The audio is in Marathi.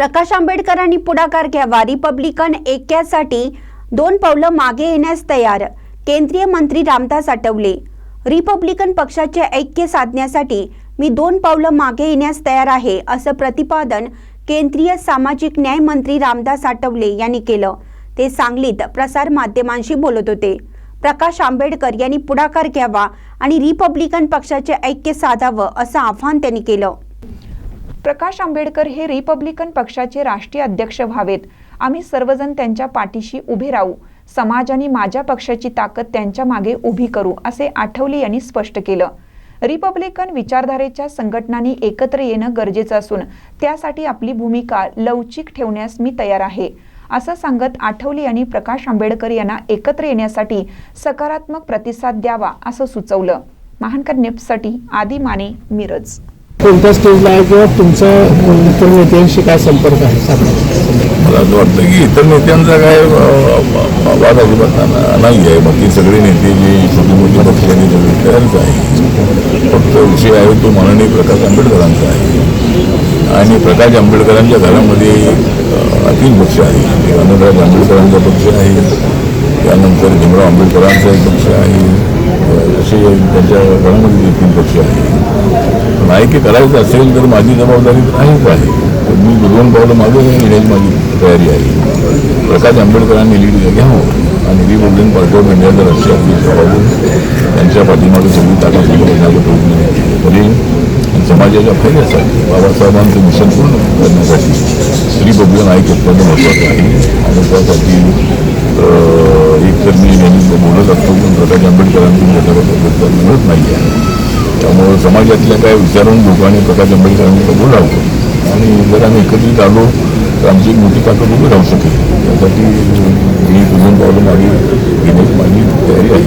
प्रकाश आंबेडकरांनी पुढाकार घ्यावा रिपब्लिकन ऐक्यासाठी दोन पावलं मागे येण्यास तयार. केंद्रीय मंत्री रामदास आठवले. रिपब्लिकन पक्षाचे ऐक्य साधण्यासाठी मी दोन पावलं मागे येण्यास तयार आहे असं प्रतिपादन केंद्रीय सामाजिक न्याय मंत्री रामदास आठवले यांनी केलं. ते सांगलीत प्रसार माध्यमांशी बोलत होते. प्रकाश आंबेडकर यांनी पुढाकार घ्यावा आणि रिपब्लिकन पक्षाचे ऐक्य साधावं असं आव्हान त्यांनी केलं. प्रकाश आंबेडकर हे रिपब्लिकन पक्षाचे राष्ट्रीय अध्यक्ष व्हावेत. आम्ही सर्वजण त्यांच्या पाठीशी उभे राहू. समाज आणि माझ्या पक्षाची ताकद त्यांच्या मागे उभी करू असे आठवले यांनी स्पष्ट केलं. रिपब्लिकन विचारधारेच्या संघटनांनी एकत्र येणं गरजेचं असून त्यासाठी आपली भूमिका लवचिक ठेवण्यास मी तयार आहे. असं सांगत आठवले यांनी प्रकाश आंबेडकर यांना एकत्र येण्यासाठी सकारात्मक प्रतिसाद द्यावा असं सुचवलं. महानकर नेपसाठी आदी माने मिरज. कोणत्या स्टेजला आहे किंवा तुमचा इतर नेत्यांशी काय संपर्क आहे? मला असं वाटतं की इतर नेत्यांचा काय वाद अजिबात नाही आहे बाकी सगळे नेते जे छोटी मोठी पक्षांनी सगळे तयारच आहे फक्त विषय आहे तो माननीय प्रकाश आंबेडकरांचा आहे. आणि प्रकाश आंबेडकरांच्या घरामध्ये तीन पक्ष आहे. एक आनंदराज आंबेडकरांचा पक्ष आहे. त्यानंतर भीमराव आंबेडकरांचा एक पक्ष आहे. असे त्यांच्या घरामध्ये जे तीन पक्ष आहे पण की करायचं असेल तर माझी जबाबदारी तर आहेच आहे. तर मी दोन पावलं मागे येण्याची माझी तयारी आहे. प्रकाश आंबेडकरांनी लीड घ्यावं आणि रिपब्लिकन पार्टी ऑफ इंडियाचा राष्ट्रीय अध्यक्ष व्हावं त्यांच्या पाठीमागे सगळी ताकद करण्याचा प्रयत्न करेन. आणि समाजाच्या फायद्यासाठी बाबासाहेबांचं मिशन पूर्ण करण्यासाठी रिपब्लिकन ऐक्य अत्यंत महत्वाचं आहे. आणि त्यासाठी एक तर मी नेहमी बोलत असतो पण प्रकाश आंबेडकरांची त्याच्याबद्दल मिळत नाही आहे समाजातल्या काय विचारून लोकांनी प्रकाश आंबेडकरांनी कबूल राहतो आणि जर आम्ही एकत्रित आलो तर आमची मोठी ताकद उभी राहू शकेल. त्यासाठी मी दोन पावलं मागे घेण्याची माझी तयारी आहे.